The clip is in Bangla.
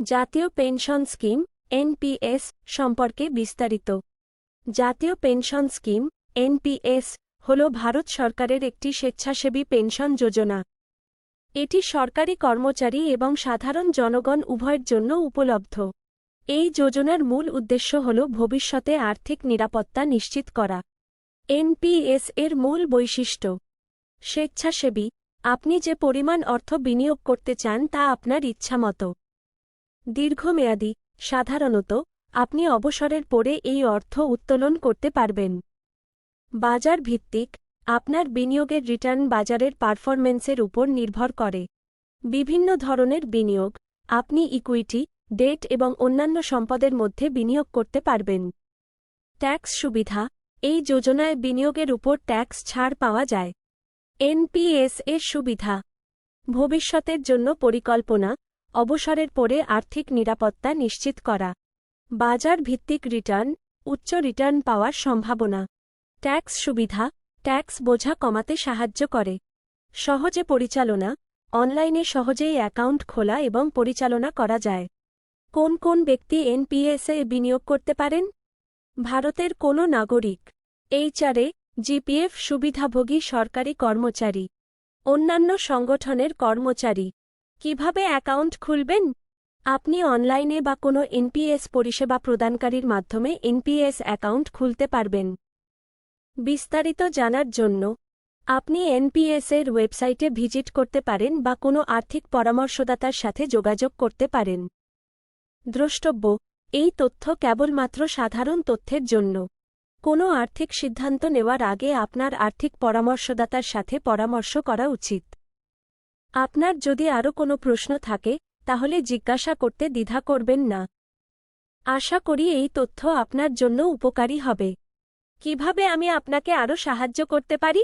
জাতীয় পেনশন স্কিম, এনপিএস, সম্পর্কে বিস্তারিত। জাতীয় পেনশন স্কিম, এনপিএস, হল ভারত সরকারের একটি স্বেচ্ছাসেবী পেনশন যোজনা। এটি সরকারি কর্মচারী এবং সাধারণ জনগণ উভয়ের জন্য উপলব্ধ। এই যোজনার মূল উদ্দেশ্য হল ভবিষ্যতে আর্থিক নিরাপত্তা নিশ্চিত করা। এনপিএস এর মূল বৈশিষ্ট্য। স্বেচ্ছাসেবী, আপনি যে পরিমাণ অর্থ বিনিয়োগ করতে চান তা আপনার ইচ্ছামতো। দীর্ঘমেয়াদী, সাধারণত, আপনি অবসরের পরে এই অর্থ উত্তোলন করতে পারবেন। বাজার ভিত্তিক, আপনার বিনিয়োগের রিটার্ন বাজারের পারফরমেন্সের উপর নির্ভর করে। বিভিন্ন ধরনের বিনিয়োগ, আপনি ইকুইটি, ডেট এবং অন্যান্য সম্পদের মধ্যে বিনিয়োগ করতে পারবেন। ট্যাক্স সুবিধা, এই যোজনায় বিনিয়োগের উপর ট্যাক্স ছাড় পাওয়া যায়। এনপিএস এর সুবিধা, ভবিষ্যতের জন্য পরিকল্পনা অবসরের পরে আর্থিক নিরাপত্তা নিশ্চিত করা। বাজার ভিত্তিক রিটার্ন, উচ্চ রিটার্ন পাওয়ার সম্ভাবনা। ট্যাক্স সুবিধা, ট্যাক্স বোঝা কমাতে সাহায্য করে। সহজে পরিচালনা, অনলাইনে সহজেই অ্যাকাউন্ট খোলা এবং পরিচালনা করা যায়। কোন কোন ব্যক্তি এনপিএসে বিনিয়োগ করতে পারেন? ভারতের কোনো নাগরিক, এইচআরএ, জিপিএফ সুবিধাভোগী সরকারি কর্মচারী, অন্যান্য সংগঠনের কর্মচারী। কীভাবে অ্যাকাউন্ট খুলবেন? আপনি অনলাইনে বা কোনো এনপিএস পরিষেবা প্রদানকারীর মাধ্যমে এনপিএস অ্যাকাউন্ট খুলতে পারবেন। বিস্তারিত জানার জন্য আপনি এনপিএস এর ওয়েবসাইটে ভিজিট করতে পারেন বা কোনো আর্থিক পরামর্শদাতার সাথে যোগাযোগ করতে পারেন। দ্রষ্টব্য, এই তথ্য কেবলমাত্র সাধারণ তথ্যের জন্য। কোনো আর্থিক সিদ্ধান্ত নেওয়ার আগে আপনার আর্থিক পরামর্শদাতার সাথে পরামর্শ করা উচিত। আপনার যদি আরও কোনো প্রশ্ন থাকে, তাহলে জিজ্ঞাসা করতে দ্বিধা করবেন না। আশা করি এই তথ্য আপনার জন্য উপকারী হবে। কীভাবে আমি আপনাকে আরও সাহায্য করতে পারি?